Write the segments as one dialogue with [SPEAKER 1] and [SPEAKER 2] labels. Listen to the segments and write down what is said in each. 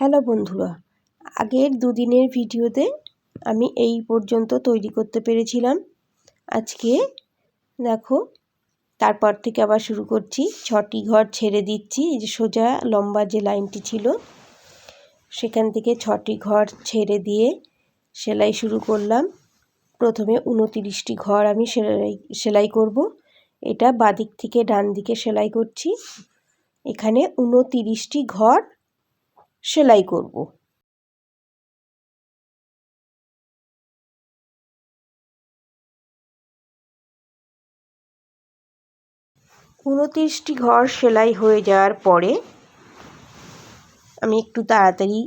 [SPEAKER 1] Hello বন্ধুরা, আগের দুদিনের ভিডিওতে আমি এই পর্যন্ত তৈরি করতে পেরেছিলাম। আজকে দেখো, তারপর থেকে আবার শুরু করছি। ছটি ঘর ছেড়ে দিচ্ছি, এই যে সোজা লম্বা যে লাইনটি ছিল, সেখান থেকে ছটি ঘর ছেড়ে দিয়ে সেলাই শুরু করলাম। প্রথমে উনতিরিশটি ঘর আমি সেলাই সেলাই করব। এটা বাদিক থেকে ডান দিকে সেলাই করছি। এখানে উনতিরিশটি ঘর সেলাই করব। উনত্রিশটি ঘর সেলাই হয়ে যাওয়ার পরে আমি একটু তাড়াতাড়ি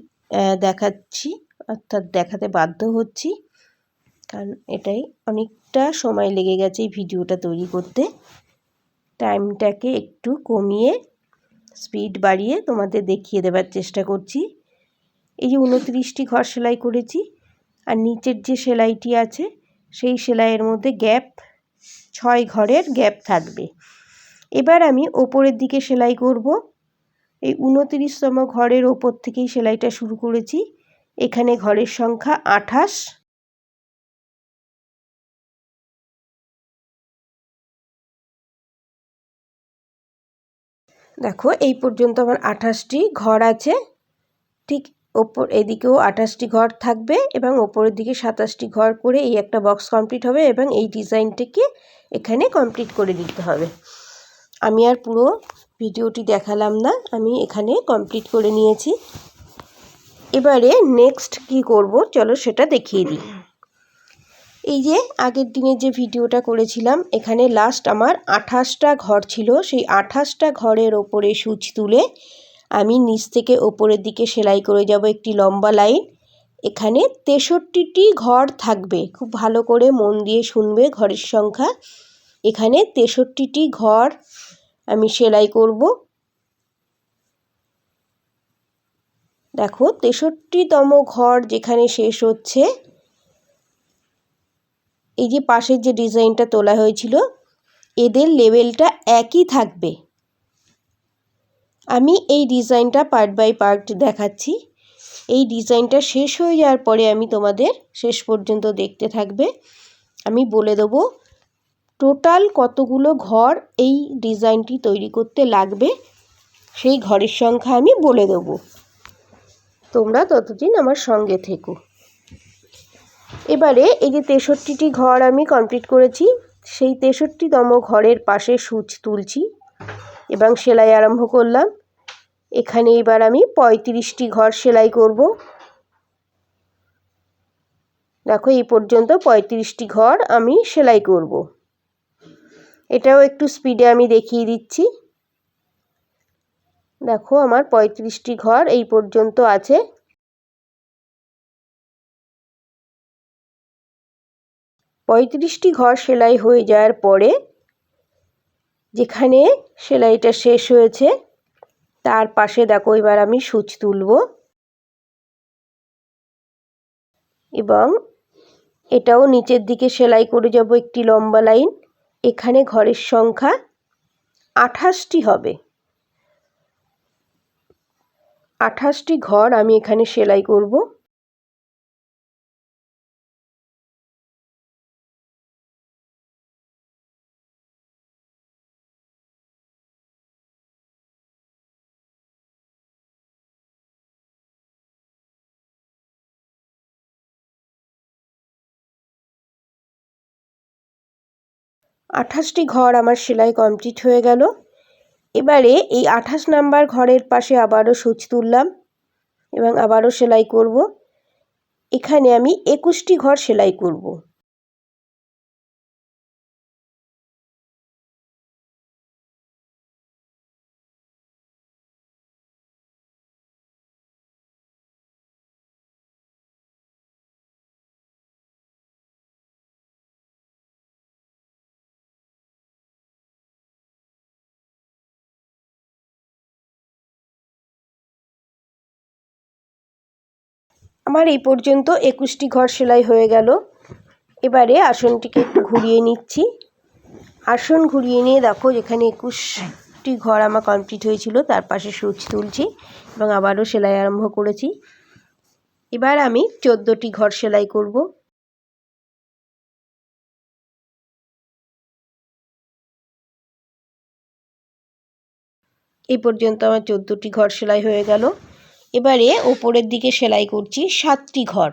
[SPEAKER 1] দেখাচ্ছি, অর্থাৎ দেখাতে বাধ্য হচ্ছি, কারণ এটাই অনেকটা সময় লেগে গেছে এই ভিডিওটা তৈরি করতে। টাইমটাকে একটু কমিয়ে স্পিড বাড়িয়ে তোমাদের দেখিয়ে দেবার চেষ্টা করছি। এই যে উনত্রিশটি ঘর সেলাই করেছি, আর নিচের যে সেলাইটি আছে, সেই সেলাইয়ের মধ্যে গ্যাপ, ছয় ঘরের গ্যাপ থাকবে। এবার আমি ওপরের দিকে সেলাই করব। এই উনতিরিশতম ঘরের ওপর থেকেই সেলাইটা শুরু করেছি। এখানে ঘরের সংখ্যা আঠাশ। দেখো, এই পর্যন্ত আমার আঠাশটি ঘর আছে। ঠিক ওপর, এদিকেও আঠাশটি ঘর থাকবে এবং ওপরের দিকে সাতাশটি ঘর করে এই একটা বক্স কমপ্লিট হবে এবং এই ডিজাইনটাকে এখানে কমপ্লিট করে দিতে হবে। আমি আর পুরো ভিডিওটি দেখালাম না, আমি এখানে কমপ্লিট করে নিয়েছি। এবারে নেক্সট কি করব? চলো সেটা দেখিয়ে দিই। এই যে আগের দিনের যে ভিডিওটা করেছিলাম, এখানে লাস্ট আমার আঠাশটা ঘর ছিল। সেই আঠাশটা ঘরের ওপরে সুচ তুলে আমি নিচ থেকে ওপরের দিকে সেলাই করে যাব একটি লম্বা লাইন। এখানে তেষট্টিটি ঘর থাকবে। খুব ভালো করে মন দিয়ে শুনবে ঘরের সংখ্যা। এখানে তেষট্টিটি ঘর আমি সেলাই করব। দেখো তেষট্টিতম ঘর যেখানে শেষ হচ্ছে। এই যে পাশের যে ডিজাইনটা তোলা হয়েছিল, এদের লেভেলটা একই থাকবে। আমি এই ডিজাইনটা পার্ট বাই পার্ট দেখাচ্ছি। এই ডিজাইনটা শেষ হয়ে যাওয়ার পরে আমি তোমাদের শেষ পর্যন্ত দেখতে থাকবে। আমি বলে দেবো, টোটাল কতগুলো ঘর এই ডিজাইনটি তৈরি করতে লাগবে, সেই ঘরের সংখ্যা আমি বলে দেবো। তোমরা ততদিন আমার সঙ্গে থেকো। এবারে এই যে তেষট্টিটি ঘর আমি কমপ্লিট করেছি, সেই তেষট্টিতম ঘরের পাশে সূচ তুলছি এবং সেলাই আরম্ভ করলাম। এখানে এবার আমি পঁয়ত্রিশটি ঘর সেলাই করব। দেখো, এই পর্যন্ত পঁয়ত্রিশটি ঘর আমি সেলাই করব। এটাও একটু স্পিডে আমি দেখিয়ে দিচ্ছি। দেখো, আমার পঁয়ত্রিশটি ঘর এই পর্যন্ত আছে। পঁয়ত্রিশটি ঘর সেলাই হয়ে যাওয়ার পরে যেখানে সেলাইটা শেষ হয়েছে, তার পাশে দেখো এবার আমি সুচ তুলব। এবং এটাও নিচের দিকে সেলাই করে যাব একটি লম্বা লাইন। এখানে ঘরের সংখ্যা আঠাশটি হবে। আঠাশটি ঘর আমি এখানে সেলাই করব। আঠাশটি ঘর আমার সেলাই কমপ্লিট হয়ে গেল। এবারে এই আঠাশ নাম্বার ঘরের পাশে আবারও সুচ তুললাম এবং আবারও সেলাই করব। এখানে আমি একুশটি ঘর সেলাই করব। আমার এই পর্যন্ত একুশটি ঘর সেলাই হয়ে গেল। এবারে আসনটিকে একটু ঘুরিয়ে নিচ্ছি। আসন ঘুরিয়ে নিয়ে দেখো যেখানে একুশটি ঘর আমার কমপ্লিট হয়েছিল, তার পাশে সুচ তুলছি এবং আবারও সেলাই আরম্ভ করেছি। এবার আমি চোদ্দোটি ঘর সেলাই করব। এই পর্যন্ত আমার চোদ্দোটি ঘর সেলাই হয়ে গেল। এবারে ওপরের দিকে সেলাই করছি সাতটি ঘর।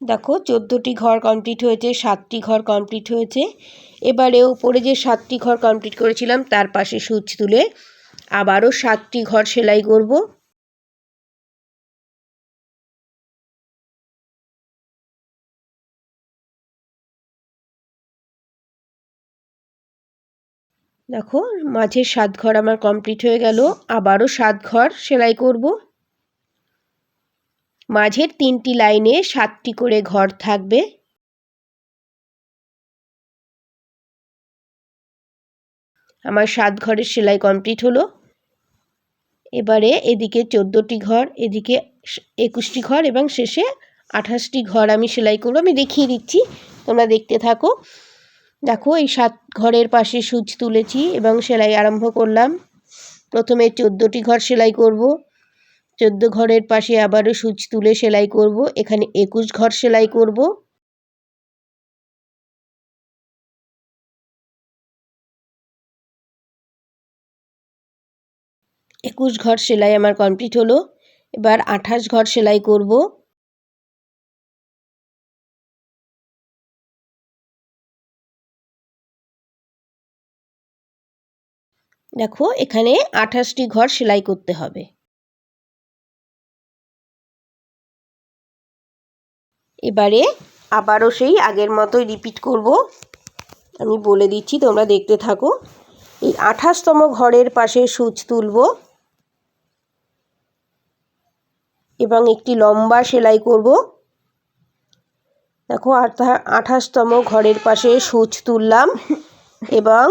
[SPEAKER 1] দেখো, চোদ্দোটি ঘর কমপ্লিট হয়েছে, সাতটি ঘর কমপ্লিট হয়েছে। এবারে উপরে যে সাতটি ঘর কমপ্লিট করেছিলাম, তার পাশে সুচ তুলে আবারও সাতটি ঘর সেলাই করব। দেখো মাঝের সাত ঘর আমার কমপ্লিট হয়ে গেল, আবারও সাত ঘর সেলাই করব। মাঝের তিনটি লাইনে সাতটি করে ঘর থাকবে। আমার সাত ঘরের সেলাই কমপ্লিট হলো। এবারে এদিকে চোদ্দোটি ঘর, এদিকে একুশটি ঘর এবং শেষে আঠাশটি ঘর আমি সেলাই করব। আমি দেখিয়ে দিচ্ছি, তোমরা দেখতে থাকো। দেখো, এই সাত ঘরের পাশে সুচ তুলেছি এবং সেলাই আরম্ভ করলাম। প্রথমে চোদ্দোটি ঘর সেলাই করব। চোদ্দ ঘরের পাশে আবারও সুচ তুলে সেলাই করব। এখানে একুশ ঘর সেলাই করব। একুশ ঘর সেলাই আমার কমপ্লিট হলো। এবার আঠাশ ঘর সেলাই করব। দেখো, এখানে আঠাশটি ঘর সেলাই করতে হবে। এবারে আবারও সেই আগের মতোই রিপিট করব। আমি বলে দিচ্ছি, তোমরা দেখতে থাকো। এই আঠাশতম ঘরের পাশে সুচ তুলব। এবং একটি লম্বা সেলাই করব। দেখো আঠাশতম ঘরের পাশে সুচ তুললাম এবং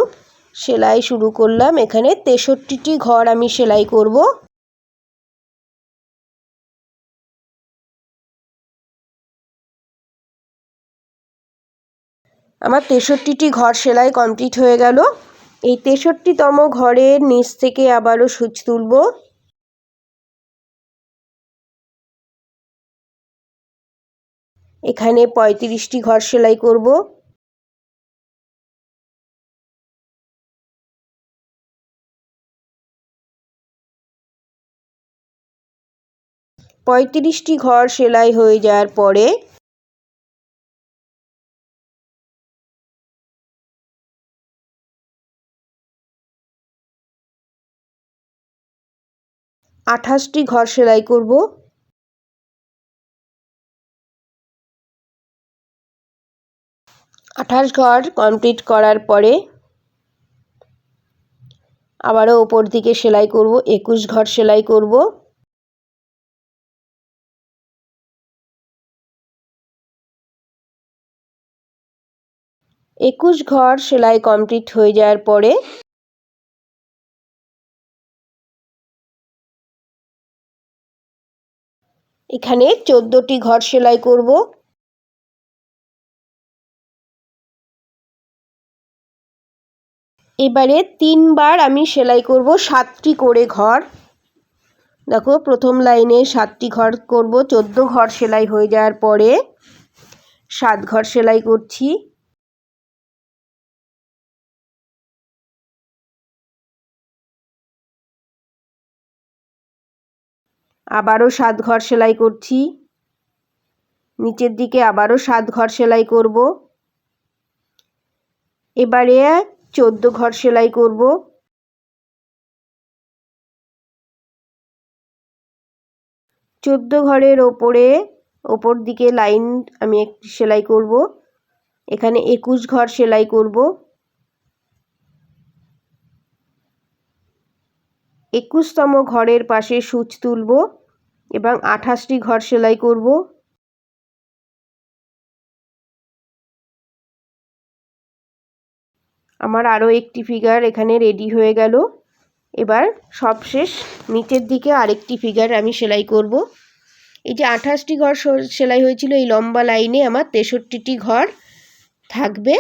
[SPEAKER 1] সেলাই শুরু করলাম। এখানে তেষট্টিটি ঘর আমি সেলাই করব। আমার তেষট্টিটি ঘর সেলাই কমপ্লিট হয়ে গেল। এই তেষট্টিতম ঘরের নিচ থেকে আবারও সুচ তুলব। এখানে পঁয়ত্রিশটি ঘর সেলাই করব। পঁয়ত্রিশটি ঘর সেলাই হয়ে যাওয়ার পরে আঠাশটি ঘর সেলাই করব। আঠাশ ঘর কমপ্লিট করার পরে আবারও ওপর দিকে সেলাই করব, একুশ ঘর সেলাই করব। একুশ ঘর সেলাই কমপ্লিট হয়ে যাওয়ার পরে এখানে চোদ্দোটি ঘর সেলাই করব। এবারে তিনবার আমি সেলাই করব সাতটি করে ঘর। দেখো, প্রথম লাইনে সাতটি ঘর করব, চোদ্দ ঘর সেলাই হয়ে যাওয়ার পরে সাত ঘর সেলাই করছি। আবারও সাত ঘর সেলাই করছি। নিচের দিকে আবারও সাত ঘর সেলাই করব। এবারে চোদ্দ ঘর সেলাই করব। চোদ্দ ঘরের ওপরে, ওপর দিকে লাইন আমি একটি সেলাই করব। এখানে একুশ ঘর সেলাই করব। একুশতম ঘরের পাশে সূচ তুলব। এবং আঠাশটি ঘর সেলাই করব। আমার আরও একটি ফিগার এখানে রেডি হয়ে গেল। এবার সবশেষ নিচের দিকে আরেকটি ফিগার আমি সেলাই করব। এই যে আঠাশটি ঘর সেলাই হয়েছিল, এই লম্বা লাইনে আমার তেষট্টিটি ঘর থাকবে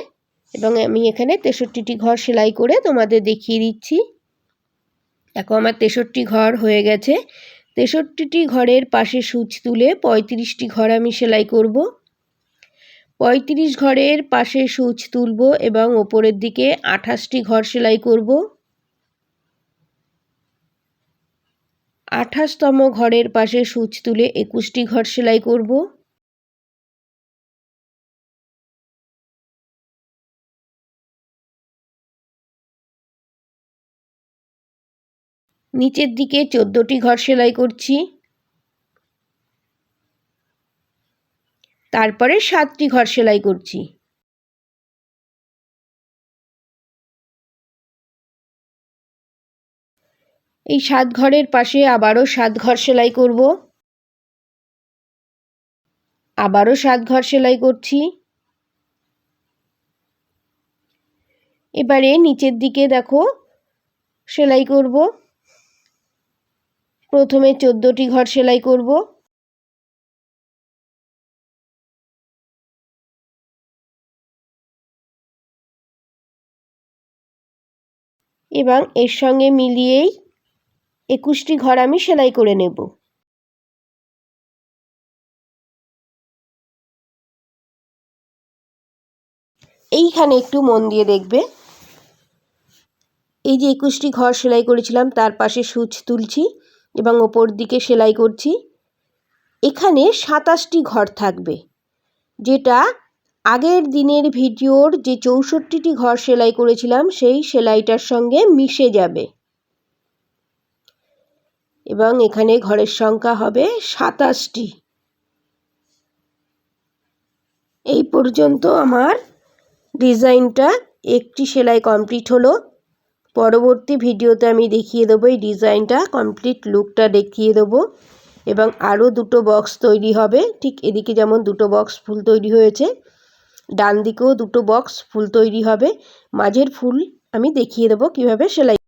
[SPEAKER 1] এবং আমি এখানে তেষট্টিটি ঘর সেলাই করে তোমাদের দেখিয়ে দিচ্ছি। দেখো আমার তেষট্টি ঘর হয়ে গেছে। তেষট্টিটি ঘরের পাশে সূচ তুলে পঁয়ত্রিশটি ঘর আমি সেলাই করব। পঁয়ত্রিশ ঘরের পাশে সূচ তুলব এবং ওপরের দিকে আঠাশটি ঘর সেলাই করব। আঠাশতম ঘরের পাশে সূচ তুলে একুশটি ঘর সেলাই করব। নিচের দিকে চোদ্দোটি ঘর সেলাই করছি। তারপরে সাতটি ঘর সেলাই করছি। এই সাত ঘরের পাশে আবারও সাত ঘর সেলাই করব। আবারও সাত ঘর সেলাই করছি। এবারে নিচের দিকে দেখো, সেলাই করব। প্রথমে চোদ্দোটি ঘর সেলাই করব। এবং এর সঙ্গে মিলিয়েই একুশটি ঘর আমি সেলাই করে নেব। এইখানে একটু মন দিয়ে দেখবে। এই যে একুশটি ঘর সেলাই করেছিলাম, তার পাশে সূচ তুলছি। এবং ওপর দিকে সেলাই করছি। এখানে সাতাশটি ঘর থাকবে, যেটা আগের দিনের ভিডিওর যে চৌষট্টিটি ঘর সেলাই করেছিলাম, সেই সেলাইটার সঙ্গে মিশে যাবে। এবং এখানে ঘরের সংখ্যা হবে সাতাশটি। এই পর্যন্ত আমার ডিজাইনটা একটি সেলাই কমপ্লিট হলো। পরবর্তী ভিডিওতে আমি দেখিয়ে দেবো এই ডিজাইনটা কমপ্লিট লুকটা দেখিয়ে দেবো। এবং আরও দুটো বক্স তৈরি হবে, ঠিক এদিকে যেমন দুটো বক্স ফুল তৈরি হয়েছে ডান দিকেও দুটো বক্স ফুল তৈরি হবে। মাঝের ফুল আমি দেখিয়ে দেবো কীভাবে সেলাই